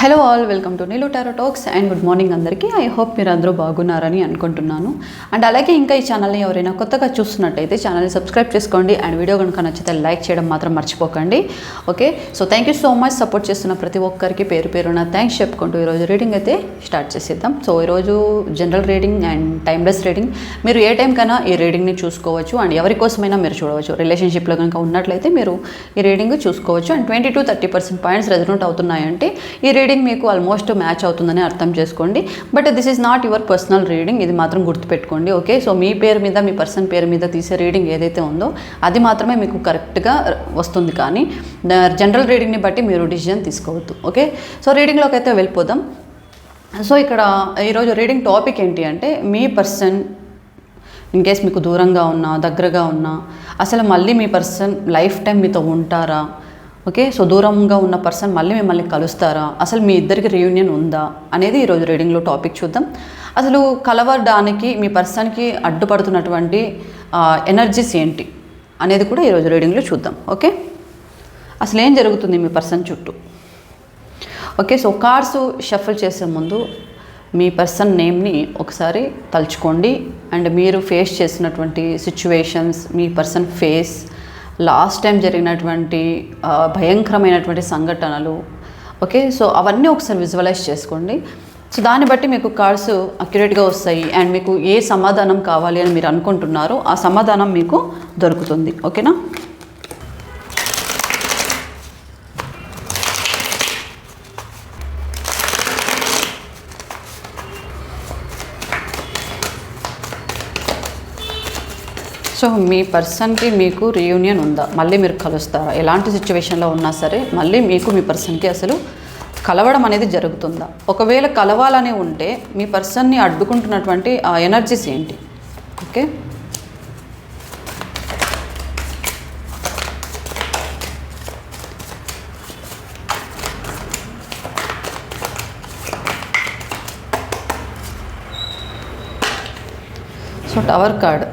Hello all welcome to Neelu tarot talks and good morning అందరికీ. I hope మీరు అందరూ బాగున్నారని అనుకుంటున్నాను. అండ్ అలాగే ఇంకా ఈ ఛానల్ని ఎవరైనా కొత్తగా చూస్తున్నట్టయితే ఛానల్ని సబ్స్క్రైబ్ చేసుకోండి. అండ్ వీడియో కనుక నచ్చితే లైక్ చేయడం మాత్రం మర్చిపోకండి. Okay? So thank you so much support చేస్తున్న ప్రతి ఒక్కరికి పేరు పేరున థ్యాంక్స్ చెప్పుకుంటూ ఈరోజు రీడింగ్ అయితే స్టార్ట్ చేసేద్దాం. సో ఈరోజు general reading and timeless reading మీరు ఏ టైం కన్నా ఈ రీడింగ్ని చూసుకోవచ్చు. అండ్ ఎవరి కోసమైనా మీరు చూడవచ్చు. రిలేషన్షిప్లో కనుక ఉన్నట్లయితే మీరు ఈ రీడింగ్ చూసుకోవచ్చు. And twenty two thirty percent points resonant అవుతున్నాయంటే ఈ రీడింగ్ రీడింగ్ మీకు ఆల్మోస్ట్ మ్యాచ్ అవుతుందని అర్థం చేసుకోండి. But this is not your personal reading ఇది మాత్రం గుర్తుపెట్టుకోండి. ఓకే సో మీ పేరు మీద మీ పర్సన్ పేరు మీద తీసే రీడింగ్ ఏదైతే ఉందో అది మాత్రమే మీకు కరెక్ట్గా వస్తుంది కానీ జనరల్ రీడింగ్ని బట్టి మీరు డిసిజన్ తీసుకోవద్దు. ఓకే సో రీడింగ్లోకి అయితే వెళ్ళిపోదాం. సో ఇక్కడ ఈరోజు రీడింగ్ టాపిక్ ఏంటి అంటే మీ పర్సన్ ఇన్ కేస్ మీకు దూరంగా ఉన్నా దగ్గరగా ఉన్నా అసలు మళ్ళీ మీ పర్సన్ లైఫ్ టైం మీతో ఉంటారా? ఓకే? సో దూరంగా ఉన్న పర్సన్ మళ్ళీ మిమ్మల్ని కలుస్తారా? అసలు మీ ఇద్దరికి రీయూనియన్ ఉందా? అనేది ఈరోజు రీడింగ్లో టాపిక్ చూద్దాం. అసలు కలవడానికి మీ పర్సన్కి అడ్డుపడుతున్నటువంటి ఎనర్జీస్ ఏంటి? అనేది కూడా ఈరోజు రీడింగ్లో చూద్దాం. ఓకే? అసలు ఏం జరుగుతుంది మీ పర్సన్ చుట్టూ? ఓకే? సో కార్డ్స్ షఫల్ చేసే ముందు మీ పర్సన్ నేమ్ని ఒకసారి తలుచుకోండి. అండ్ మీరు ఫేస్ చేసినటువంటి సిచ్యువేషన్స్ మీ పర్సన్ ఫేస్ లాస్ట్ టైం జరిగినటువంటి భయంకరమైనటువంటి సంఘటనలు. ఓకే? సో అవన్నీ ఒకసారి విజువలైజ్ చేసుకోండి. సో దాన్ని బట్టి మీకు కార్డ్స్ అక్యురేట్గా వస్తాయి. అండ్ మీకు ఏ సమాధానం కావాలి అని మీరు అనుకుంటున్నారో ఆ సమాధానం మీకు దొరుకుతుంది. ఓకేనా? సో మీ పర్సన్కి మీకు రీయూనియన్ ఉందా? మళ్ళీ మీరు కలుస్తారా? ఎలాంటి సిచ్యువేషన్లో ఉన్నా సరే మళ్ళీ మీకు మీ పర్సన్కి అసలు కలవడం అనేది జరుగుతుందా? ఒకవేళ కలవాలని ఉంటే మీ పర్సన్ని అడ్డుకుంటున్నటువంటి ఆ ఎనర్జీస్ ఏంటి? Okay? So tower card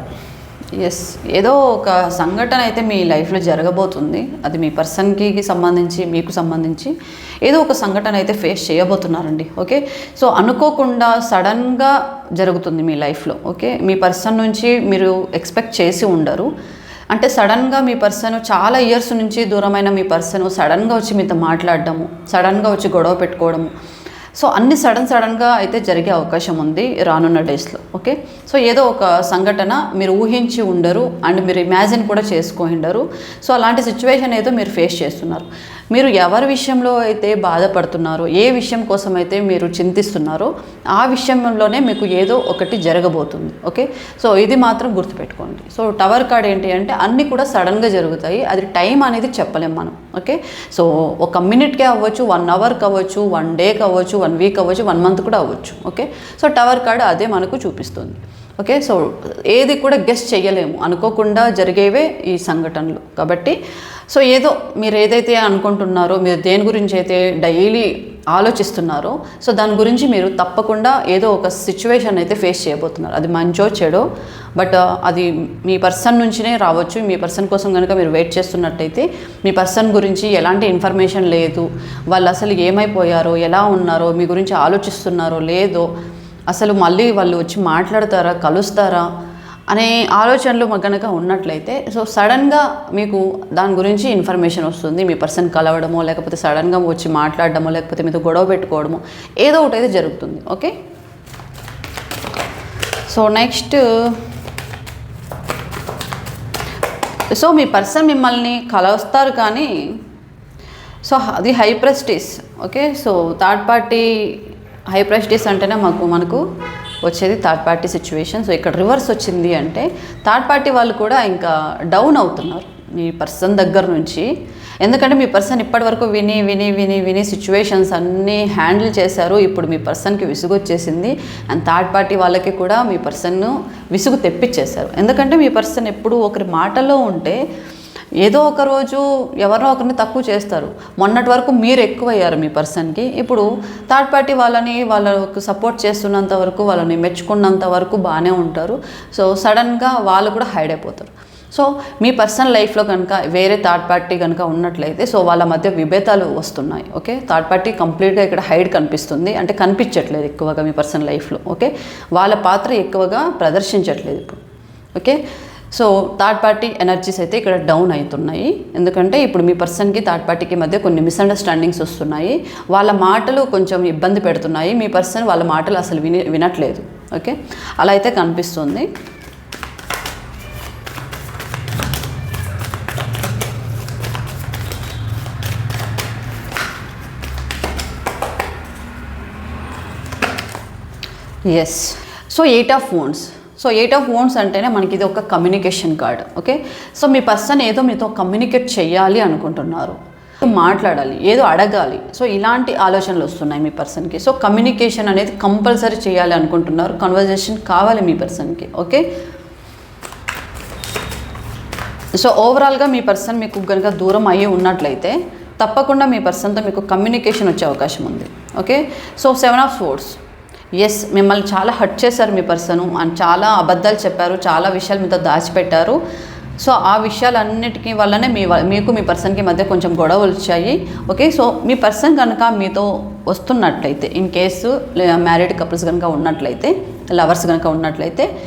yes ఏదో ఒక సంఘటన అయితే మీ లైఫ్లో జరగబోతుంది. అది మీ పర్సన్కి సంబంధించి మీకు సంబంధించి ఏదో ఒక సంఘటన అయితే ఫేస్ చేయబోతున్నారండి. ఓకే సో అనుకోకుండా సడన్గా జరుగుతుంది మీ లైఫ్లో. ఓకే మీ పర్సన్ నుంచి మీరు ఎక్స్పెక్ట్ చేసి ఉండరు. అంటే సడన్గా మీ పర్సన్ చాలా ఇయర్స్ నుంచి దూరమైన మీ పర్సన్ సడన్గా వచ్చి మీతో మాట్లాడడము సడన్గా వచ్చి గొడవ పెట్టుకోవడము సో అన్ని సడన్ సడన్గా అయితే జరిగే అవకాశం ఉంది రానున్న డేస్లో ఓకే? సో ఏదో ఒక సంఘటన మీరు ఊహించి ఉండరు అండ్ మీరు ఇమాజిన్ కూడా చేసుకోండరు సో అలాంటి సిచ్యువేషన్ ఏదో మీరు ఫేస్ చేస్తున్నారు. మీరు ఎవరి విషయంలో అయితే బాధపడుతున్నారో ఏ విషయం కోసం అయితే మీరు చింతిస్తున్నారో ఆ విషయంలోనే మీకు ఏదో ఒకటి జరగబోతుంది. ఓకే? సో ఇది మాత్రం గుర్తుపెట్టుకోండి. సో టవర్ కార్డ్ ఏంటి అంటే అన్నీ కూడా సడన్గా జరుగుతాయి. అది టైం అనేది చెప్పలేం మనం. ఓకే? సో ఒక మినిట్కే అవ్వచ్చు వన్ అవర్కి అవ్వచ్చు వన్ డేకి అవ్వచ్చు వన్ వీక్ అవ్వచ్చు వన్ మంత్ కూడా అవ్వచ్చు. ఓకే? సో టవర్ కార్డ్ అదే మనకు చూపిస్తుంది. ఓకే? సో ఏది కూడా గెస్ట్ చేయలేము అనుకోకుండా జరిగేవే ఈ సంఘటనలు. కాబట్టి సో ఏదో మీరు ఏదైతే అనుకుంటున్నారో మీరు దేని గురించి అయితే డైలీ ఆలోచిస్తున్నారో సో దాని గురించి మీరు తప్పకుండా ఏదో ఒక సిచ్యువేషన్ అయితే ఫేస్ చేయబోతున్నారు. అది మంచో చెడో బట్ అది మీ పర్సన్ నుంచినే రావచ్చు. మీ పర్సన్ కోసం కనుక మీరు వెయిట్ చేస్తున్నట్టయితే మీ పర్సన్ గురించి ఎలాంటి ఇన్ఫర్మేషన్ లేదు. వాళ్ళు అసలు ఏమైపోయారో ఎలా ఉన్నారో మీ గురించి ఆలోచిస్తున్నారో లేదో అసలు మళ్ళీ వాళ్ళు వచ్చి మాట్లాడతారా కలుస్తారా? అనే ఆలోచనలు కనుక ఉన్నట్లయితే సో సడన్గా మీకు దాని గురించి ఇన్ఫర్మేషన్ వస్తుంది మీ పర్సన్ కలవడమో లేకపోతే సడన్గా వచ్చి మాట్లాడడమో లేకపోతే మీతో గొడవ పెట్టుకోవడమో ఏదో ఒకటి అయితే జరుగుతుంది ఓకే? సో నెక్స్ట్ సో మీ పర్సన్ మిమ్మల్ని కలవస్తారు కానీ సో అది high priestess okay? So third party high priestess అంటేనే మాకు మనకు వచ్చేది థర్డ్ పార్టీ సిచ్యువేషన్ సో ఇక్కడ రివర్స్ వచ్చింది అంటే థర్డ్ పార్టీ వాళ్ళు కూడా ఇంకా డౌన్ అవుతున్నారు మీ పర్సన్ దగ్గర నుంచి. ఎందుకంటే మీ పర్సన్ ఇప్పటివరకు విని విని విని విని సిచ్యువేషన్స్ అన్నీ హ్యాండిల్ చేశారు. ఇప్పుడు మీ పర్సన్కి విసుగు వచ్చేసింది. అండ్ థర్డ్ పార్టీ వాళ్ళకి కూడా మీ పర్సన్ను విసుగు తెప్పించేశారు. ఎందుకంటే మీ పర్సన్ ఎప్పుడు ఒకరి మాటలో ఉంటే ఏదో ఒక రోజు ఎవరో ఒకరిని తక్కువ చేస్తారు. మొన్నటి వరకు మీరు ఎక్కువ అయ్యారు మీ పర్సన్కి. ఇప్పుడు థర్డ్ పార్టీ వాళ్ళని వాళ్ళకు సపోర్ట్ చేస్తున్నంత వరకు వాళ్ళని మెచ్చుకున్నంత వరకు బాగానే ఉంటారు. సో సడన్గా వాళ్ళు కూడా హైడ్ అయిపోతారు. సో మీ పర్సనల్ లైఫ్లో కనుక వేరే థర్డ్ పార్టీ కనుక ఉన్నట్లయితే సో వాళ్ళ మధ్య విభేదాలు వస్తున్నాయి. ఓకే? థర్డ్ పార్టీ కంప్లీట్గా ఇక్కడ హైడ్ కనిపిస్తుంది. అంటే కనిపించట్లేదు ఎక్కువగా మీ పర్సనల్ లైఫ్లో. ఓకే? వాళ్ళ పాత్ర ఎక్కువగా ప్రదర్శించట్లేదు ఇప్పుడు. Okay? So third party energies అయితే ఇక్కడ డౌన్ అవుతున్నాయి. ఎందుకంటే ఇప్పుడు మీ పర్సన్కి థర్డ్ పార్టీకి మధ్య కొన్ని మిస్అండర్స్టాండింగ్స్ వస్తున్నాయి. వాళ్ళ మాటలు కొంచెం ఇబ్బంది పెడుతున్నాయి. మీ పర్సన్ వాళ్ళ మాటలు అసలు విని వినట్లేదు. ఓకే? అలా అయితే కనిపిస్తుంది. ఎస్ సో ఎయిట్ ఆఫ్ ఫోన్స్ సో ఎయిట్ ఆఫ్ ఓన్స్ అంటేనే మనకి ఇది ఒక కమ్యూనికేషన్ కార్డ్ ఓకే? సో మీ పర్సన్ ఏదో మీతో కమ్యూనికేట్ చేయాలి అనుకుంటున్నారు. మాట్లాడాలి ఏదో అడగాలి. సో ఇలాంటి ఆలోచనలు వస్తున్నాయి మీ పర్సన్కి. సో కమ్యూనికేషన్ అనేది కంపల్సరీ చేయాలి అనుకుంటున్నారు. కన్వర్జేషన్ కావాలి మీ పర్సన్కి ఓకే? సో ఓవరాల్గా మీ పర్సన్ మీకు కనుక దూరం అయ్యి ఉన్నట్లయితే తప్పకుండా మీ పర్సన్తో మీకు కమ్యూనికేషన్ వచ్చే అవకాశం ఉంది okay? So seven of swords yes మిమ్మల్ని చాలా హర్ట్ చేశారు మీ పర్సన్ అండ్ చాలా అబద్ధాలు చెప్పారు చాలా విషయాలు మీతో దాచిపెట్టారు. సో ఆ విషయాలన్నిటికీ వల్లనే మీ వ- మీకు మీ పర్సన్కి మధ్య కొంచెం గొడవలు వచ్చాయి. ఓకే సో మీ పర్సన్ కనుక మీతో వస్తున్నట్లయితే ఇన్ కేసు మ్యారీడ్ కపుల్స్ కనుక ఉన్నట్లయితే లవర్స్ కనుక ఉన్నట్లయితే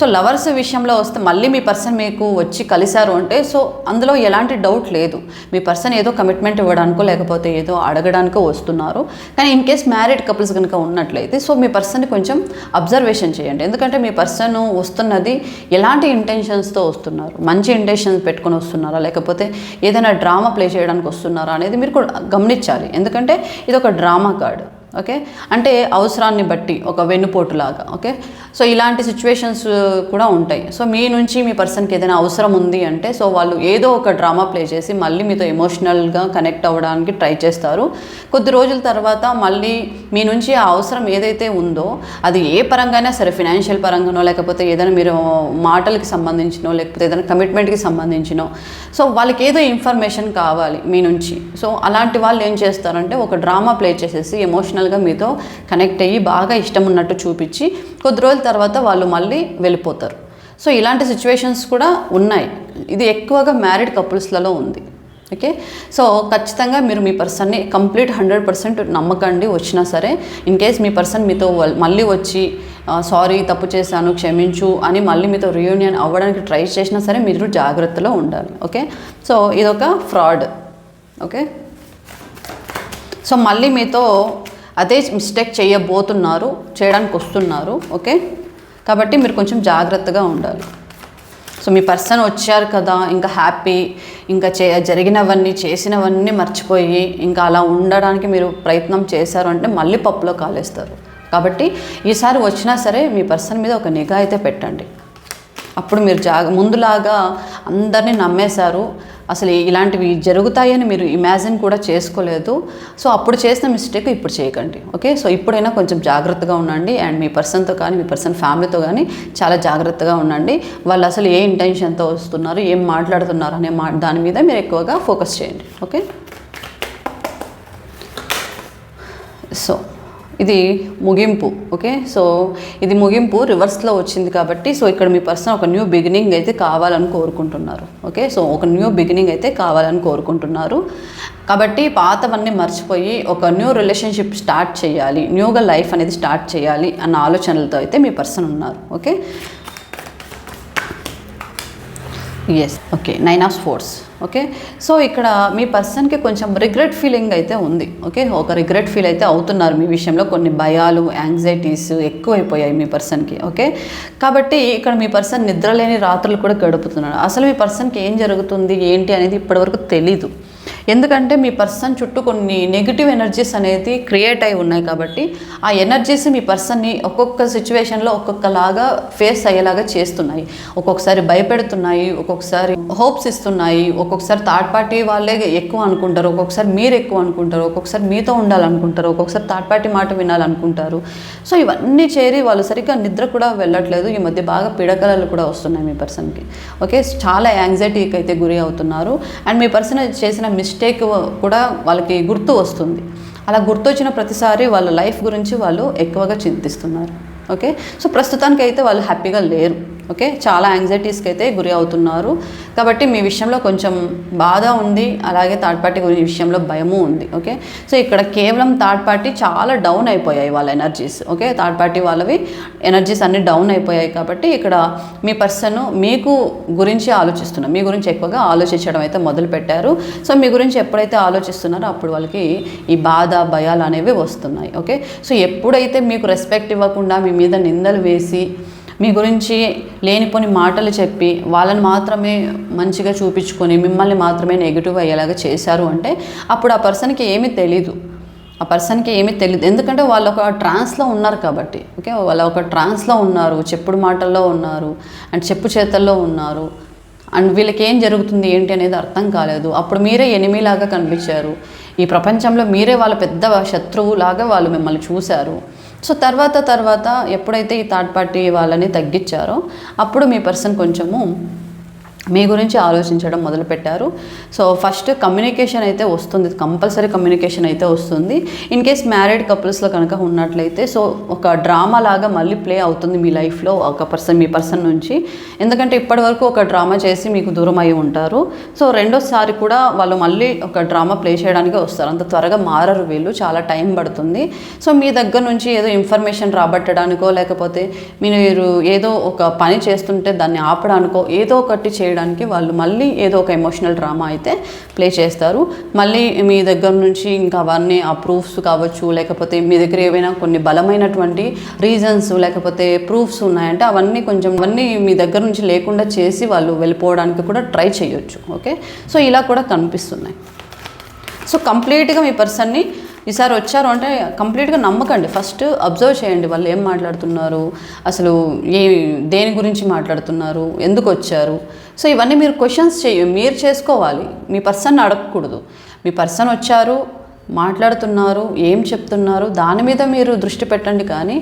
సో లవర్స్ విషయంలో వస్తే మళ్ళీ మీ పర్సన్ మీకు వచ్చి కలిశారు అంటే సో అందులో ఎలాంటి డౌట్ లేదు. మీ పర్సన్ ఏదో కమిట్మెంట్ ఇవ్వడానికో లేకపోతే ఏదో అడగడానికో వస్తున్నారు. కానీ ఇన్ కేస్ మ్యారీడ్ కపుల్స్ కనుక ఉన్నట్లయితే సో మీ పర్సన్ని కొంచెం అబ్జర్వేషన్ చేయండి. ఎందుకంటే మీ పర్సన్ వస్తున్నది ఎలాంటి ఇంటెన్షన్స్తో వస్తున్నారు? మంచి ఇంటెన్షన్స్ పెట్టుకొని వస్తున్నారా? లేకపోతే ఏదైనా డ్రామా ప్లే చేయడానికి వస్తున్నారా? అనేది మీరు కూడా గమనించాలి. ఎందుకంటే ఇది ఒక డ్రామా కార్డు. ఓకే? అంటే అవసరాన్ని బట్టి ఒక వెన్నుపోటులాగా ఓకే? సో ఇలాంటి సిచ్యువేషన్స్ కూడా ఉంటాయి. సో మీ నుంచి మీ పర్సన్కి ఏదైనా అవసరం ఉంది అంటే సో వాళ్ళు ఏదో ఒక డ్రామా ప్లే చేసి మళ్ళీ మీతో ఎమోషనల్గా కనెక్ట్ అవ్వడానికి ట్రై చేస్తారు. కొద్ది రోజుల తర్వాత మళ్ళీ మీ నుంచి ఆ అవసరం ఏదైతే ఉందో అది ఏ పరంగానే సరే ఫినాన్షియల్ పరంగానో లేకపోతే ఏదైనా మీరు మాటలకి సంబంధించినో లేకపోతే ఏదైనా కమిట్మెంట్కి సంబంధించినో సో వాళ్ళకి ఏదో ఇన్ఫర్మేషన్ కావాలి మీ నుంచి. సో అలాంటి వాళ్ళు ఏం చేస్తారంటే ఒక డ్రామా ప్లే చేసేసి ఎమోషనల్ ఎమోషనల్గా మీతో కనెక్ట్ అయ్యి బాగా ఇష్టం ఉన్నట్టు చూపించి కొద్ది రోజుల తర్వాత వాళ్ళు మళ్ళీ వెళ్ళిపోతారు. సో ఇలాంటి సిచ్యువేషన్స్ కూడా ఉన్నాయి. ఇది ఎక్కువగా మ్యారీడ్ కపుల్స్లలో ఉంది. ఓకే? సో ఖచ్చితంగా మీరు మీ పర్సన్ని కంప్లీట్ హండ్రెడ్ పర్సెంట్ నమ్మకండి వచ్చినా సరే. ఇన్ కేస్ మీ పర్సన్ మీతో మళ్ళీ వచ్చి సారీ తప్పు చేశాను క్షమించు అని మళ్ళీ మీతో రియూనియన్ అవ్వడానికి ట్రై చేసినా సరే మీరు జాగ్రత్తలో ఉండాలి. ఓకే? సో ఇదొక ఫ్రాడ్ ఓకే? సో మళ్ళీ మీతో అదే మిస్టేక్ చేయబోతున్నారు చేయడానికి వస్తున్నారు ఓకే? కాబట్టి మీరు కొంచెం జాగ్రత్తగా ఉండాలి. సో మీ పర్సన్ వచ్చారు కదా ఇంకా హ్యాపీ ఇంకా చే జరిగినవన్నీ చేసినవన్నీ మర్చిపోయి ఇంకా అలా ఉండడానికి మీరు ప్రయత్నం చేశారు అంటే మళ్ళీ పప్పులో కాలేస్తారు. కాబట్టి ఈసారి వచ్చినా సరే మీ పర్సన్ మీద ఒక నిఘా అయితే పెట్టండి. అప్పుడు మీరు జాగ ముందులాగా అందరినీ నమ్మేశారు అసలు ఇలాంటివి జరుగుతాయని మీరు ఇమాజిన్ కూడా చేసుకోలేదు. సో అప్పుడు చేసిన మిస్టేక్ ఇప్పుడు చేయకండి. ఓకే సో ఇప్పుడైనా కొంచెం జాగ్రత్తగా ఉండండి. అండ్ మీ పర్సన్తో కానీ మీ పర్సన్ ఫ్యామిలీతో కానీ చాలా జాగ్రత్తగా ఉండండి. వాళ్ళు అసలు ఏ ఇంటెన్షన్తో వస్తున్నారు ఏం మాట్లాడుతున్నారు అనే మా దాని మీద మీరు ఎక్కువగా ఫోకస్ చేయండి. ఓకే సో ఇది ముగింపు ఓకే సో ఇది ముగింపు రివర్స్లో వచ్చింది కాబట్టి సో ఇక్కడ మీ పర్సన్ ఒక న్యూ బిగినింగ్ అయితే కావాలని కోరుకుంటున్నారు ఓకే సో ఒక న్యూ బిగినింగ్ అయితే కావాలని కోరుకుంటున్నారు. కాబట్టి పాతవన్నీ మర్చిపోయి ఒక న్యూ రిలేషన్షిప్ స్టార్ట్ చేయాలి న్యూగా లైఫ్ అనేది స్టార్ట్ చేయాలి అన్న ఆలోచనలతో అయితే మీ పర్సన్ ఉన్నారు okay yes okay nine of swords okay? So ఇక్కడ మీ పర్సన్కి కొంచెం రిగ్రెట్ ఫీలింగ్ అయితే ఉంది. ఓకే? ఒక రిగ్రెట్ ఫీల్ అయితే అవుతున్నారు మీ విషయంలో. కొన్ని భయాలు యాంగ్జైటీస్ ఎక్కువైపోయాయి మీ పర్సన్కి. ఓకే? కాబట్టి ఇక్కడ మీ పర్సన్ నిద్రలేని రాత్రులు కూడా గడుపుతున్నాడు అసలు మీ పర్సన్కి ఏం జరుగుతుంది? ఏంటి అనేది ఇప్పటివరకు తెలీదు. ఎందుకంటే మీ పర్సన్ చుట్టూ కొన్ని నెగిటివ్ ఎనర్జీస్ అనేది క్రియేట్ అయి ఉన్నాయి కాబట్టి ఆ ఎనర్జీస్ మీ పర్సన్ని ఒక్కొక్క సిచ్యువేషన్లో ఒక్కొక్కలాగా ఫేస్ అయ్యేలాగా చేస్తున్నాయి. ఒక్కొక్కసారి భయపెడుతున్నాయి ఒక్కొక్కసారి హోప్స్ ఇస్తున్నాయి ఒక్కొక్కసారి థర్డ్ పార్టీ వాళ్ళే ఎక్కువ అనుకుంటారు ఒక్కొక్కసారి మీరు ఎక్కువ అనుకుంటారు ఒక్కొక్కసారి మీతో ఉండాలనుకుంటారు ఒక్కొక్కసారి థర్డ్ పార్టీ మాట వినాలనుకుంటారు. సో ఇవన్నీ చేరి వాళ్ళు సరిగ్గా నిద్ర కూడా వెళ్ళట్లేదు ఈ మధ్య బాగా పిడకలలు కూడా వస్తున్నాయి మీ పర్సన్కి. ఓకే? చాలా యాంగ్జైటీకి అయితే గురి అవుతున్నారు. అండ్ మీ పర్సన్ చేసిన మిస్ మిస్టేక్ కూడా వాళ్ళకి గుర్తు వస్తుంది. అలా గుర్తొచ్చిన ప్రతిసారి వాళ్ళ లైఫ్ గురించి వాళ్ళు ఎక్కువగా చింతిస్తున్నారు. ఓకే? సో ప్రస్తుతానికి అయితే వాళ్ళు హ్యాపీగా లేరు. ఓకే? చాలా యాంగ్జైటీస్కి అయితే గురి అవుతున్నారు. కాబట్టి మీ విషయంలో కొంచెం బాధ ఉంది. అలాగే థర్డ్ పార్టీ గురి విషయంలో భయము ఉంది. ఓకే? సో ఇక్కడ కేవలం థర్డ్ పార్టీ చాలా డౌన్ అయిపోయాయి వాళ్ళ ఎనర్జీస్ ఓకే? థర్డ్ పార్టీ వాళ్ళవి ఎనర్జీస్ అన్ని డౌన్ అయిపోయాయి కాబట్టి ఇక్కడ మీ పర్సన్ మీకు గురించి ఆలోచిస్తున్నారు. మీ గురించి ఎక్కువగా ఆలోచించడం అయితే మొదలు పెట్టారు సో మీ గురించి ఎప్పుడైతే ఆలోచిస్తున్నారో అప్పుడు వాళ్ళకి ఈ బాధ భయాలు అనేవి వస్తున్నాయి. ఓకే? సో ఎప్పుడైతే మీకు రెస్పెక్ట్ ఇవ్వకుండా మీ మీద నిందలు వేసి మీ గురించి లేనిపోని మాటలు చెప్పి వాళ్ళని మాత్రమే మంచిగా చూపించుకొని మిమ్మల్ని మాత్రమే నెగిటివ్ అయ్యేలాగా చేశారు అంటే అప్పుడు ఆ పర్సన్కి ఏమీ తెలీదు. ఆ పర్సన్కి ఏమీ తెలియదు ఎందుకంటే వాళ్ళు ఒక ట్రాన్స్లో ఉన్నారు కాబట్టి ఓకే వాళ్ళు ఒక ట్రాన్స్లో ఉన్నారు చెప్పుడు మాటల్లో ఉన్నారు అండ్ చెప్పు చేతల్లో ఉన్నారు అండ్ వీళ్ళకి ఏం జరుగుతుంది ఏంటి అనేది అర్థం కాలేదు. అప్పుడు మీరే ఎనిమిలాగా కనిపించారు. ఈ ప్రపంచంలో మీరే వాళ్ళ పెద్ద శత్రువులాగా వాళ్ళు మిమ్మల్ని చూశారు. సో తర్వాత తర్వాత ఎప్పుడైతే ఈ థర్డ్ పార్టీ వాళ్ళని తగ్గించారో అప్పుడు మీ పర్సన్ కొంచెము మీ గురించి ఆలోచించడం మొదలుపెట్టారు. సో ఫస్ట్ కమ్యూనికేషన్ అయితే వస్తుంది. కంపల్సరీ కమ్యూనికేషన్ అయితే వస్తుంది. ఇన్ కేస్ మ్యారీడ్ కపుల్స్లో కనుక ఉన్నట్లయితే సో ఒక డ్రామా లాగా మళ్ళీ ప్లే అవుతుంది మీ లైఫ్లో ఒక పర్సన్ మీ పర్సన్ నుంచి. ఎందుకంటే ఇప్పటివరకు ఒక డ్రామా చేసి మీకు దూరం అయి ఉంటారు. సో రెండోసారి కూడా వాళ్ళు మళ్ళీ ఒక డ్రామా ప్లే చేయడానికి వస్తారు. అంత త్వరగా మారరు వీళ్ళు. చాలా టైం పడుతుంది. సో మీ దగ్గర నుంచి ఏదో ఇన్ఫర్మేషన్ రాబట్టడానికో లేకపోతే మీరు ఏదో ఒక పని చేస్తుంటే దాన్ని ఆపడానికో ఏదో ఒకటి చేయడానికి వాళ్ళు మళ్ళీ ఏదో ఒక ఎమోషనల్ డ్రామా అయితే ప్లే చేస్తారు. మళ్ళీ మీ దగ్గర నుంచి ఇంకా అవన్నీ ఆ ప్రూఫ్స్ కావచ్చు లేకపోతే మీ దగ్గర ఏవైనా కొన్ని బలమైనటువంటి రీజన్స్ లేకపోతే ప్రూఫ్స్ ఉన్నాయంటే అవన్నీ కొంచెం అవన్నీ మీ దగ్గర నుంచి లేకుండా చేసి వాళ్ళు వెళ్ళిపోవడానికి కూడా ట్రై చేయొచ్చు. ఓకే సో ఇలా కూడా కనిపిస్తున్నాయి. సో కంప్లీట్గా మీ పర్సన్ని ఈసారి వచ్చారు అంటే కంప్లీట్గా నమ్మకండి. ఫస్ట్ అబ్జర్వ్ చేయండి వాళ్ళు ఏం మాట్లాడుతున్నారు అసలు ఏ దేని గురించి మాట్లాడుతున్నారు ఎందుకు వచ్చారు సో ఇవన్నీ మీరు క్వశ్చన్స్ చేయ మీరు చేసుకోవాలి. మీ పర్సన్ అడగకూడదు. మీ పర్సన్ వచ్చారు మాట్లాడుతున్నారు ఏం చెప్తున్నారు దాని మీద మీరు దృష్టి పెట్టండి కానీ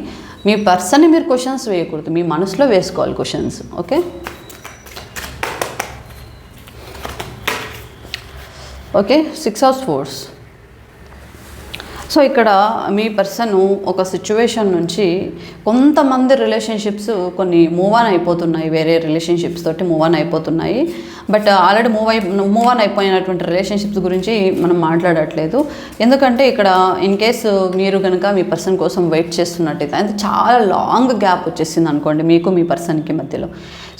మీ పర్సన్ని మీరు క్వశ్చన్స్ వేయకూడదు. మీ మనసులో వేసుకోవాలి questions okay? Okay? Six of swords so ఇక్కడ మీ పర్సన్ ఒక సిచ్యువేషన్ నుంచి కొంతమంది రిలేషన్షిప్స్ కొన్ని మూవ్ ఆన్ అయిపోతున్నాయి వేరే రిలేషన్షిప్స్ తోటి మూవ్ ఆన్ అయిపోతున్నాయి. బట్ ఆల్రెడీ మూవ్ అయి మూవ్ ఆన్ అయిపోయినటువంటి రిలేషన్షిప్స్ గురించి మనం మాట్లాడట్లేదు. ఎందుకంటే ఇక్కడ ఇన్ కేసు మీరు కనుక మీ పర్సన్ కోసం వెయిట్ చేస్తున్నట్టయితే అది చాలా లాంగ్ గ్యాప్ వచ్చేసింది అనుకోండి మీకు మీ పర్సన్కి మధ్యలో.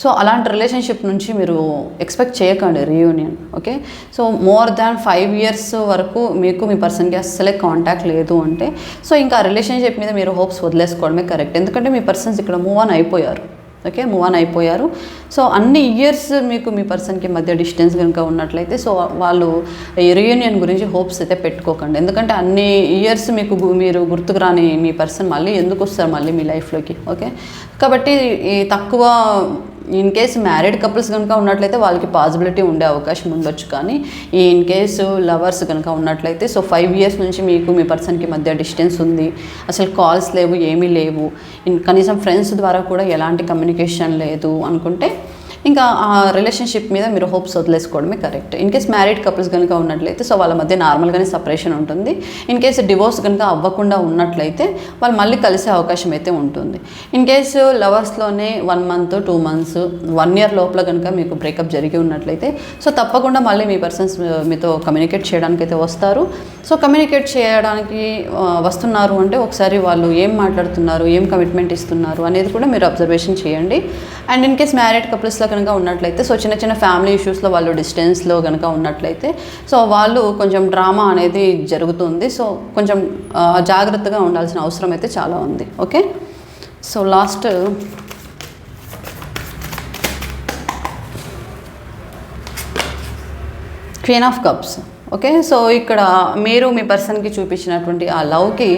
సో అలాంటి రిలేషన్షిప్ నుంచి మీరు ఎక్స్పెక్ట్ చేయకండి reunion okay so more than five years వరకు మీకు మీ పర్సన్కి అస్సలే కాంటాక్ట్ లేదు అంటే సో ఇంకా రిలేషన్షిప్ మీద మీరు హోప్స్ వదిలేసుకోవడమే కరెక్ట్ ఎందుకంటే మీ పర్సన్స్ ఇక్కడ మూవ్ ఆన్ అయిపోయారు ఓకే మూవ్ ఆన్ అయిపోయారు. సో అన్ని ఇయర్స్ మీకు మీ పర్సన్కి మధ్య డిస్టెన్స్ కనుక ఉన్నట్లయితే సో వాళ్ళు ఈ గురించి హోప్స్ అయితే పెట్టుకోకండి. ఎందుకంటే అన్ని ఇయర్స్ మీకు మీరు గుర్తుకు రాని మీ పర్సన్ మళ్ళీ ఎందుకు వస్తారు మళ్ళీ మీ లైఫ్లోకి ఓకే కాబట్టి ఈ తక్కువ ఇన్ కేస్ మ్యారీడ్ కపుల్స్ కనుక ఉన్నట్లయితే వాళ్ళకి పాసిబిలిటీ ఉండే అవకాశం ఉండొచ్చు. కానీ ఈ ఇన్ కేసు లవర్స్ కనుక ఉన్నట్లయితే సో ఫైవ్ ఇయర్స్ నుంచి మీకు మీ పర్సన్కి మధ్య డిస్టెన్స్ ఉంది. అసలు కాల్స్ లేవు ఏమీ లేవు. ఇన్ కనీసం ఫ్రెండ్స్ ద్వారా కూడా ఎలాంటి కమ్యూనికేషన్ లేదు అనుకుంటే ఇంకా ఆ రిలేషన్షిప్ మీద మీరు hopes వదిలేసుకోవడమే correct in case married couples కనుక ఉన్నట్లయితే సో వాళ్ళ మధ్య నార్మల్గానే సపరేషన్ ఉంటుంది. ఇన్ కేసు డివోర్స్ కనుక అవ్వకుండా ఉన్నట్లయితే వాళ్ళు మళ్ళీ కలిసే అవకాశం అయితే ఉంటుంది. In case లవర్స్లోనే one month two months one year లోపల కనుక మీకు బ్రేకప్ జరిగి ఉన్నట్లయితే సో తప్పకుండా మళ్ళీ మీ పర్సన్స్ మీతో కమ్యూనికేట్ చేయడానికి అయితే వస్తారు. సో కమ్యూనికేట్ చేయడానికి వస్తున్నారు అంటే ఒకసారి వాళ్ళు ఏం మాట్లాడుతున్నారు ఏం కమిట్మెంట్ ఇస్తున్నారు అనేది కూడా మీరు అబ్జర్వేషన్ చేయండి. అండ్ ఇన్ కేస్ మ్యారీడ్ కపుల్స్లో కనుక ఉన్నట్లయితే సో చిన్న చిన్న ఫ్యామిలీ ఇష్యూస్లో వాళ్ళు డిస్టెన్స్లో కనుక ఉన్నట్లయితే సో వాళ్ళు కొంచెం డ్రామా అనేది జరుగుతుంది. సో కొంచెం జాగ్రత్తగా ఉండాల్సిన అవసరం అయితే చాలా ఉంది. Okay so last queen of cups okay so ఇక్కడ మీరు మీ పర్సన్కి చూపించినటువంటి ఆ లవ్కి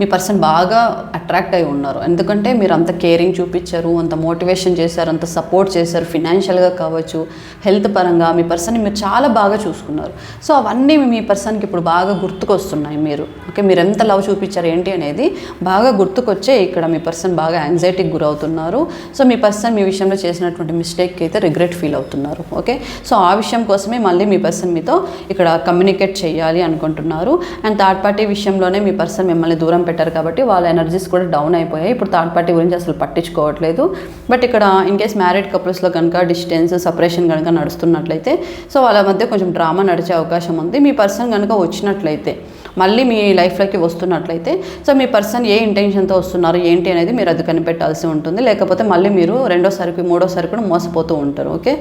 మీ పర్సన్ బాగా అట్రాక్ట్ అయి ఉన్నారు. ఎందుకంటే మీరు అంత కేరింగ్ చూపించారు అంత మోటివేషన్ చేశారు అంత సపోర్ట్ చేశారు ఫినాన్షియల్గా కావచ్చు హెల్త్ పరంగా మీ పర్సన్ని మీరు చాలా బాగా చూసుకున్నారు. సో అవన్నీ మీ పర్సన్కి ఇప్పుడు బాగా గుర్తుకొస్తున్నాయి మీరు. ఓకే మీరు ఎంత లవ్ చూపించారు ఏంటి అనేది బాగా గుర్తుకొచ్చే ఇక్కడ మీ పర్సన్ బాగా యాంగ్జైటీకి గురవుతున్నారు. సో మీ పర్సన్ మీ విషయంలో చేసినటువంటి మిస్టేక్కి అయితే రిగ్రెట్ ఫీల్ అవుతున్నారు. ఓకే సో ఆ విషయం కోసమే మళ్ళీ మీ పర్సన్ మీతో ఇక్కడ కమ్యూనికేట్ చేయాలి అనుకుంటున్నారు. అండ్ థర్డ్ పార్టీ విషయంలోనే మీ పర్సన్ మిమ్మల్ని దూరం పెట్టారు కాబట్టి వాళ్ళ ఎనర్జీస్ కూడా డౌన్ అయిపోయాయి. ఇప్పుడు థర్డ్ పార్టీ గురించి అసలు పట్టించుకోవట్లేదు. బట్ ఇక్కడ ఇన్ కేస్ మ్యారీడ్ కపుల్స్లో కనుక డిస్టెన్స్ సపరేషన్ కనుక నడుస్తున్నట్లయితే సో వాళ్ళ మధ్య కొంచెం డ్రామా నడిచే అవకాశం ఉంది. మీ పర్సన్ కనుక వచ్చినట్లయితే మళ్ళీ మీ లైఫ్లోకి వస్తున్నట్లయితే సో మీ పర్సన్ ఏ ఇంటెన్షన్తో వస్తున్నారు ఏంటి అనేది మీరు అది కనిపెట్టాల్సి ఉంటుంది. లేకపోతే మళ్ళీ మీరు రెండోసారికి మూడోసారి కూడా మోసపోతూ ఉంటారు ఓకే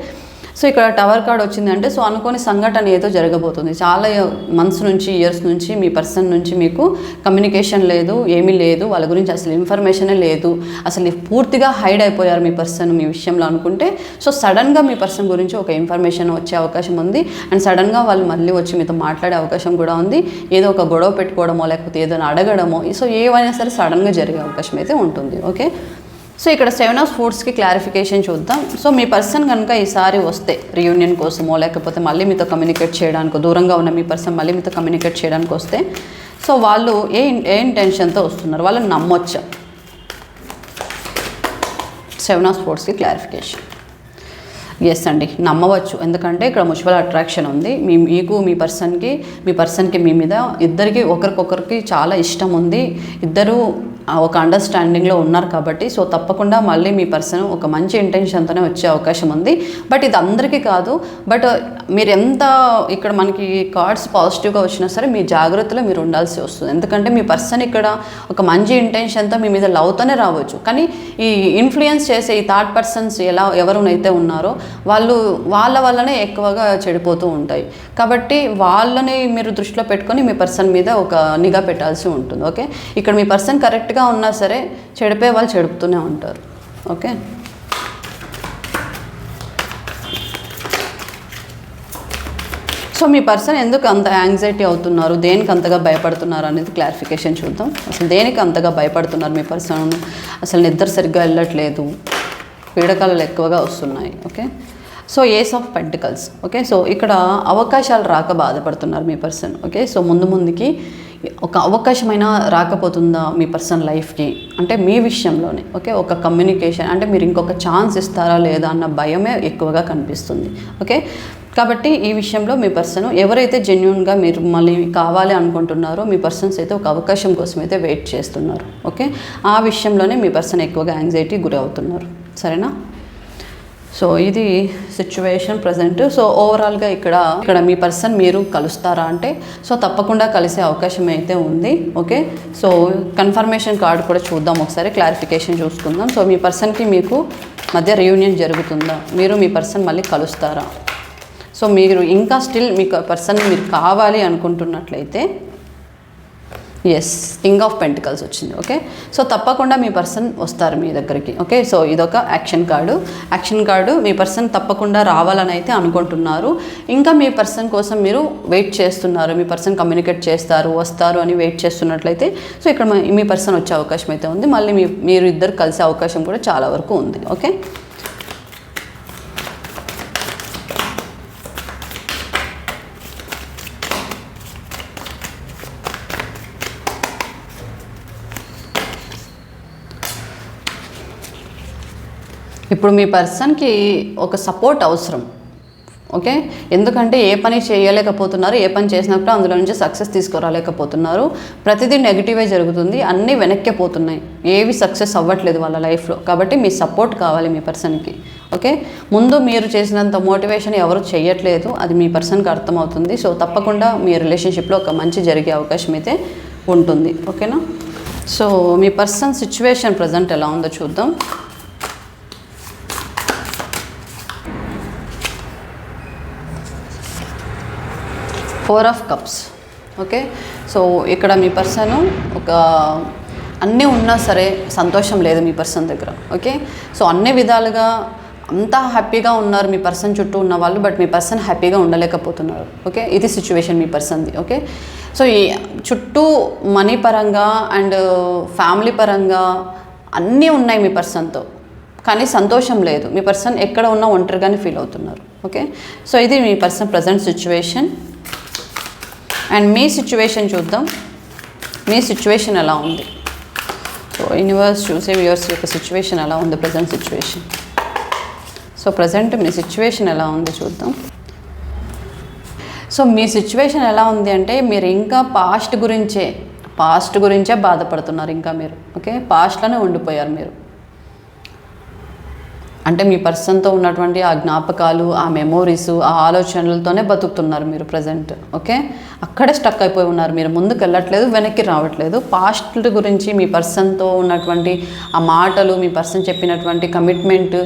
సో ఇక్కడ టవర్ కార్డ్ వచ్చిందంటే సో అనుకోని సంఘటన ఏదో జరగబోతుంది. చాలా మంత్స్ నుంచి ఇయర్స్ నుంచి మీ పర్సన్ నుంచి మీకు కమ్యూనికేషన్ లేదు ఏమీ లేదు వాళ్ళ గురించి అసలు ఇన్ఫర్మేషనే లేదు. అసలు పూర్తిగా హైడ్ అయిపోయారు మీ పర్సన్ మీ విషయంలో అనుకుంటే సో సడన్గా మీ పర్సన్ గురించి ఒక ఇన్ఫర్మేషన్ వచ్చే అవకాశం ఉంది. అండ్ సడన్గా వాళ్ళు మళ్ళీ వచ్చి మీతో మాట్లాడే అవకాశం కూడా ఉంది. ఏదో ఒక గొడవ పెట్టుకోవడమో లేకపోతే ఏదైనా అడగడమో సో ఏవైనా సరే సడన్గా జరిగే అవకాశం అయితే ఉంటుంది. ఓకే? సో ఇక్కడ సెవెన్ ఆఫ్ ఫుడ్స్కి క్లారిఫికేషన్ చూద్దాం. సో మీ పర్సన్ కనుక ఈసారి వస్తే రియూనియన్ కోసమో లేకపోతే మళ్ళీ మీతో కమ్యూనికేట్ చేయడానికి దూరంగా ఉన్న మీ పర్సన్ మళ్ళీ మీతో కమ్యూనికేట్ చేయడానికి వస్తే సో వాళ్ళు ఏ ఏ ఇంటెన్షన్తో వస్తున్నారు? వాళ్ళని నమ్మొచ్చు? సెవెన్ ఆఫ్ స్పోర్ట్స్కి క్లారిఫికేషన్. ఎస్ అండి నమ్మవచ్చు. ఎందుకంటే ఇక్కడ మ్యూచువల్ అట్రాక్షన్ ఉంది. మీ మీకు మీ పర్సన్కి మీ పర్సన్కి మీ మీద ఇద్దరికి ఒకరికొకరికి చాలా ఇష్టం ఉంది. ఇద్దరు ఒక అండర్స్టాండింగ్లో ఉన్నారు కాబట్టి సో తప్పకుండా మళ్ళీ మీ పర్సన్ ఒక మంచి ఇంటెన్షన్తోనే వచ్చే అవకాశం ఉంది. బట్ ఇది అందరికీ కాదు. బట్ uh, మీరు ఎంత ఇక్కడ మనకి కార్డ్స్ పాజిటివ్గా వచ్చినా సరే మీ జాగ్రత్తలో మీరు ఉండాల్సి వస్తుంది. ఎందుకంటే మీ పర్సన్ ఇక్కడ ఒక మంచి ఇంటెన్షన్తో మీ మీద లవ్తోనే రావచ్చు. కానీ ఈ ఇన్ఫ్లుయెన్స్ చేసే ఈ థర్డ్ పర్సన్స్ ఎలా ఎవరునైతే ఉన్నారో వాళ్ళు వాళ్ళ వల్లనే ఎక్కువగా చెడిపోతూ ఉంటాయి. కాబట్టి వాళ్ళని మీరు దృష్టిలో పెట్టుకొని మీ పర్సన్ మీద ఒక నిఘా పెట్టాల్సి ఉంటుంది. ఓకే ఇక్కడ మీ పర్సన్ కరెక్ట్గా ఉన్నా సరే చెడిపోయే వాళ్ళు చెడుపుతూనే ఉంటారు. ఓకే? సో మీ పర్సన్ ఎందుకు అంత యాంగ్జైటీ అవుతున్నారు? దేనికి అంతగా భయపడుతున్నారు అనేది క్లారిఫికేషన్ చూద్దాం. అసలు దేనికి అంతగా భయపడుతున్నారు మీ పర్సన్? అసలు నిద్ర సరిగ్గా వెళ్ళట్లేదు. పీడకలలు ఎక్కువగా వస్తున్నాయి. Okay? So ace of pentacles okay? So ఇక్కడ అవకాశాలు రాక బాధపడుతున్నారు మీ పర్సన్. ఓకే? సో ముందు ముందుకి ఒక అవకాశమైనా రాకపోతుందా మీ పర్సన్ లైఫ్కి? అంటే మీ విషయంలోనే ఓకే? ఒక కమ్యూనికేషన్ అంటే మీరు ఇంకొక ఛాన్స్ ఇస్తారా లేదా అన్న భయమే ఎక్కువగా కనిపిస్తుంది ఓకే? కాబట్టి ఈ విషయంలో మీ పర్సన్ ఎవరైతే జెన్యున్గా మీరు మళ్ళీ కావాలి అనుకుంటున్నారో మీ పర్సన్స్ అయితే ఒక అవకాశం కోసం అయితే వెయిట్ చేస్తున్నారు ఓకే? ఆ విషయంలోనే మీ పర్సన్ ఎక్కువగా యాంగ్జైటీ గురి అవుతున్నారు సరేనా? సో ఇది సిచ్యువేషన్ ప్రజెంట్ సో ఓవరాల్గా ఇక్కడ ఇక్కడ మీ పర్సన్ మీరు కలుస్తారా అంటే సో తప్పకుండా కలిసే అవకాశం అయితే ఉంది ఓకే సో కన్ఫర్మేషన్ కార్డు కూడా చూద్దాం ఒకసారి క్లారిఫికేషన్ చూసుకుందాం. సో మీ పర్సన్కి మీకు మధ్య రియూనియన్ జరుగుతుందా? మీరు మీ పర్సన్ మళ్ళీ కలుస్తారా? సో మీరు ఇంకా స్టిల్ మీకు పర్సన్ మీరు కావాలి అనుకుంటున్నట్లయితే ఎస్ కింగ్ ఆఫ్ పెంటికల్స్ వచ్చింది ఓకే సో తప్పకుండా మీ పర్సన్ వస్తారు మీ దగ్గరికి ఓకే సో ఇదొక యాక్షన్ కార్డు యాక్షన్ కార్డు మీ పర్సన్ తప్పకుండా రావాలని అయితే అనుకుంటున్నారు. ఇంకా మీ పర్సన్ కోసం మీరు వెయిట్ చేస్తున్నారు మీ పర్సన్ కమ్యూనికేట్ చేస్తారు వస్తారు అని వెయిట్ చేస్తున్నట్లయితే సో ఇక్కడ మీ- మీ పర్సన్ వచ్చే అవకాశం అయితే ఉంది. మళ్ళీ మీ మీరు ఇద్దరు కలిసే అవకాశం కూడా చాలా వరకు ఉంది ఓకే ఇప్పుడు మీ పర్సన్కి ఒక సపోర్ట్ అవసరం. ఓకే? ఎందుకంటే ఏ పని చేయలేకపోతున్నారు ఏ పని చేసినప్పుడు అందులో నుంచి సక్సెస్ తీసుకురాలేకపోతున్నారు. ప్రతిదీ నెగిటివే జరుగుతుంది అన్నీ వెనక్కి పోతున్నాయి. ఏవి సక్సెస్ అవ్వట్లేదు వాళ్ళ లైఫ్లో. కాబట్టి మీ సపోర్ట్ కావాలి మీ పర్సన్కి. ఓకే? ముందు మీరు చేసినంత మోటివేషన్ ఎవరు చేయట్లేదు అది మీ పర్సన్కి అర్థమవుతుంది. సో తప్పకుండా మీ రిలేషన్షిప్లో ఒక మంచి జరిగే అవకాశం అయితే ఉంటుంది. ఓకేనా? సో మీ పర్సన్ సిచ్యువేషన్ ప్రజెంట్ ఎలా ఉందో చూద్దాం. Four of cups. Okay? So ఇక్కడ మీ పర్సన్ ఒక అన్నీ ఉన్నా సరే సంతోషం లేదు మీ పర్సన్ దగ్గర. ఓకే? సో అన్ని విధాలుగా అంతా హ్యాపీగా ఉన్నారు మీ పర్సన్ చుట్టూ ఉన్న వాళ్ళు బట్ మీ పర్సన్ హ్యాపీగా ఉండలేకపోతున్నారు. ఓకే? ఇది సిచ్యువేషన్ మీ పర్సన్ది. ఓకే? సో ఈ చుట్టూ మనీ పరంగా అండ్ ఫ్యామిలీ పరంగా అన్నీ ఉన్నాయి మీ పర్సన్తో. కానీ సంతోషం లేదు. మీ పర్సన్ ఎక్కడ ఉన్నా ఒంటరిగానే ఫీల్ అవుతున్నారు. ఓకే? సో ఇది మీ పర్సన్ ప్రజెంట్ సిచ్యువేషన్. అండ్ మీ సిచ్యువేషన్ చూద్దాం. మీ సిచ్యువేషన్ ఎలా ఉంది? సో యూనివర్స్ చూసే వ్యూవర్స్ యొక్క సిచ్యువేషన్ ఎలా ఉంది? ప్రజెంట్ సిచ్యువేషన్ సో ప్రజెంట్ మీ సిచ్యువేషన్ ఎలా ఉంది చూద్దాం. సో మీ సిచ్యువేషన్ ఎలా ఉంది అంటే మీరు ఇంకా పాస్ట్ గురించే పాస్ట్ గురించే బాధపడుతున్నారు ఇంకా మీరు. ఓకే పాస్ట్లోనే ఉండిపోయారు మీరు. అంటే మీ పర్సన్తో ఉన్నటువంటి ఆ జ్ఞాపకాలు ఆ మెమోరీస్ ఆ ఆలోచనలతోనే బతుకుతున్నారు మీరు ప్రజెంట్ ఓకే? అక్కడే స్టక్ అయిపోయి ఉన్నారు. మీరు ముందుకు వెళ్ళట్లేదు వెనక్కి రావట్లేదు. పాస్ట్ గురించి మీ పర్సన్తో ఉన్నటువంటి ఆ మాటలు మీ పర్సన్ చెప్పినటువంటి కమిట్మెంట్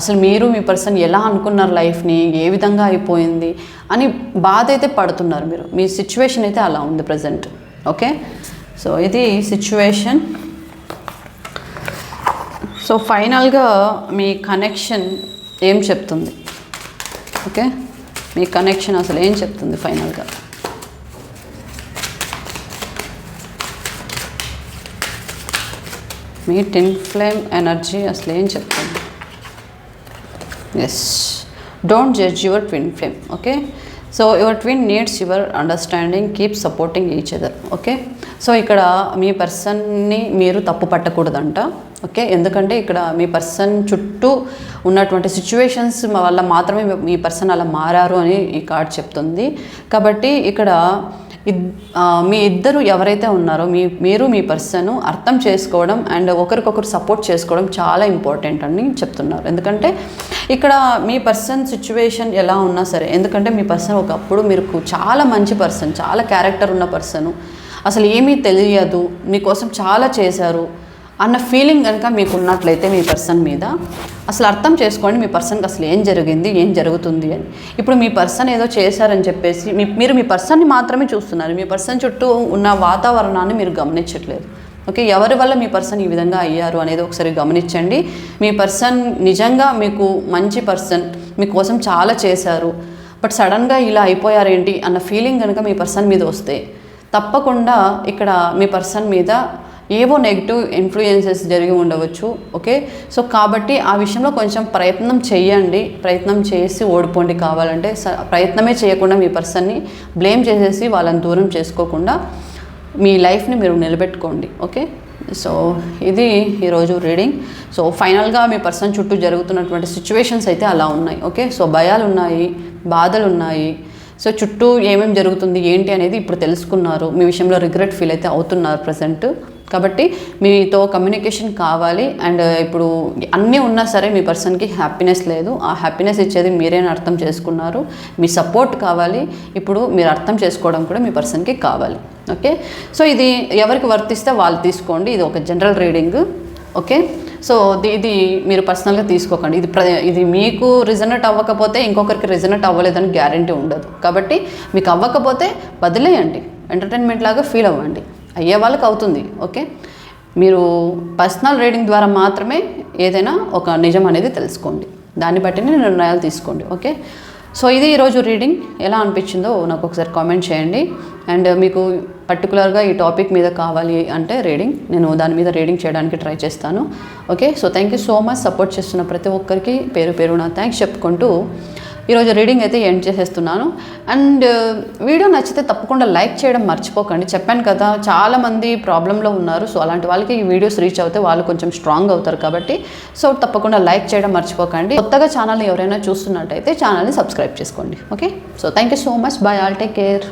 అసలు మీరు మీ పర్సన్ ఎలా అనుకున్నారు లైఫ్ని ఏ విధంగా అయిపోయింది అని బాధ అయితే పడుతున్నారు మీరు. మీ సిచ్యువేషన్ అయితే అలా ఉంది ప్రజెంట్ ఓకే? సో ఇది సిచ్యువేషన్. సో ఫైనల్గా మీ కనెక్షన్ ఏం చెప్తుంది? ఓకే? మీ కనెక్షన్ అసలు ఏం చెప్తుంది ఫైనల్గా? మీ టిన్ ఫ్లేమ్ ఎనర్జీ అసలు ఏం చెప్తుంది? Yes don't judge your twin flame okay so your twin needs your understanding keep supporting each other okay so ఇక్కడ మీ పర్సన్ని మీరు తప్పు పట్టకూడదంట ఓకే? ఎందుకంటే ఇక్కడ మీ పర్సన్ చుట్టూ ఉన్నటువంటి సిచ్యువేషన్స్ వల్ల మాత్రమే మీ పర్సన్ అలా మారారు అని ఈ కార్డ్ చెప్తుంది. కాబట్టి ఇక్కడ ఇద్ మీ ఇద్దరు ఎవరైతే ఉన్నారో మీ మీరు మీ పర్సన్ అర్థం చేసుకోవడం అండ్ ఒకరికొకరు సపోర్ట్ చేసుకోవడం చాలా ఇంపార్టెంట్ అని చెప్తున్నారు. ఎందుకంటే ఇక్కడ మీ పర్సన్ సిచ్యువేషన్ ఎలా ఉన్నా సరే ఎందుకంటే మీ పర్సన్ ఒకప్పుడు మీరు చాలా మంచి పర్సన్ చాలా క్యారెక్టర్ ఉన్న పర్సన్ అసలు ఏమీ తెలియదు మీకోసం చాలా చేశారు అన్న ఫీలింగ్ కనుక మీకు ఉన్నట్లయితే మీ పర్సన్ మీద. అసలు అర్థం చేసుకోండి మీ పర్సన్కి అసలు ఏం జరిగింది ఏం జరుగుతుంది అని. ఇప్పుడు మీ పర్సన్ ఏదో చేశారని చెప్పేసి మీ మీరు మీ పర్సన్ని మాత్రమే చూస్తున్నారు. మీ పర్సన్ చుట్టూ ఉన్న వాతావరణాన్ని మీరు గమనించట్లేదు. ఓకే? ఎవరి వల్ల మీ పర్సన్ ఈ విధంగా అయ్యారు అనేది ఒకసారి గమనించండి. మీ పర్సన్ నిజంగా మీకు మంచి పర్సన్ మీకోసం చాలా చేశారు బట్ సడన్గా ఇలా అయిపోయారేంటి అన్న ఫీలింగ్ కనుక మీ పర్సన్ మీద వస్తే తప్పకుండా ఇక్కడ మీ పర్సన్ మీద ఏవో నెగిటివ్ ఇన్ఫ్లుయెన్సెస్ జరిగి ఉండవచ్చు ఓకే? సో కాబట్టి ఆ విషయంలో కొంచెం ప్రయత్నం చేయండి. ప్రయత్నం చేసి ఓడిపోండి కావాలంటే. స- ప్రయత్నమే చేయకుండా మీ పర్సన్ని బ్లేమ్ చేసేసి వాళ్ళని దూరం చేసుకోకుండా మీ లైఫ్ని మీరు నిలబెట్టుకోండి ఓకే? సో ఇది ఈరోజు రీడింగ్. సో ఫైనల్గా మీ పర్సన్ చుట్టూ జరుగుతున్నటువంటి సిచ్యువేషన్స్ అయితే అలా ఉన్నాయి ఓకే? సో భయాలు ఉన్నాయి బాధలు ఉన్నాయి సో చుట్టూ ఏమేమి జరుగుతుంది ఏంటి అనేది ఇప్పుడు తెలుసుకున్నారు. మీ విషయంలో రిగ్రెట్ ఫీల్ అయితే అవుతున్నారు ప్రజెంట్ కాబట్టి మీతో కమ్యూనికేషన్ కావాలి అండ్ ఇప్పుడు అన్నీ ఉన్నా సరే మీ పర్సన్కి హ్యాపీనెస్ లేదు. ఆ హ్యాపీనెస్ ఇచ్చేది మీరేనా అర్థం చేసుకున్నారు. మీ సపోర్ట్ కావాలి. ఇప్పుడు మీరు అర్థం చేసుకోవడం కూడా మీ పర్సన్కి కావాలి. ఓకే సో ఇది ఎవరికి వర్తిస్తే వాళ్ళు తీసుకోండి. ఇది ఒక జనరల్ రీడింగ్ ఓకే సో ఇది ఇది మీరు పర్సనల్గా తీసుకోకండి. ఇది ప్ర ఇది మీకు రిజనెట్ అవ్వకపోతే ఇంకొకరికి రిజనెట్ అవ్వలేదని గ్యారంటీ ఉండదు. కాబట్టి మీకు అవ్వకపోతే వదిలేయండి. ఎంటర్టైన్మెంట్ లాగా ఫీల్ అవ్వండి. అయ్యే వాళ్ళకి అవుతుంది ఓకే? మీరు పర్సనల్ రీడింగ్ ద్వారా మాత్రమే ఏదైనా ఒక నిజం అనేది తెలుసుకోండి. దాన్ని బట్టినే నిర్ణయాలు తీసుకోండి ఓకే? సో ఇది ఈరోజు రీడింగ్. ఎలా అనిపించిందో నాకు ఒకసారి కామెంట్ చేయండి. అండ్ మీకు పర్టికులర్గా ఈ టాపిక్ మీద కావాలి అంటే రీడింగ్ నేను దాని మీద రీడింగ్ చేయడానికి ట్రై చేస్తాను. Okay? So thank you so much support చేస్తున్న ప్రతి ఒక్కరికి. పేరు పేరు నా థ్యాంక్స్ చెప్పుకుంటూ ఈరోజు రీడింగ్ అయితే ఎండ్ చేసేస్తున్నాను. అండ్ uh, వీడియో నచ్చితే తప్పకుండా లైక్ చేయడం మర్చిపోకండి. చెప్పాను కదా చాలామంది ప్రాబ్లంలో ఉన్నారు. సో అలాంటి వాళ్ళకి ఈ వీడియోస్ రీచ్ అవుతే వాళ్ళు కొంచెం స్ట్రాంగ్ అవుతారు కాబట్టి. సో తప్పకుండా లైక్ చేయడం మర్చిపోకండి. కొత్తగా ఛానల్ ఎవరైనా చూస్తున్నట్టయితే ఛానల్ని సబ్స్క్రైబ్ చేసుకోండి. Okay? So thank you so much bye all take care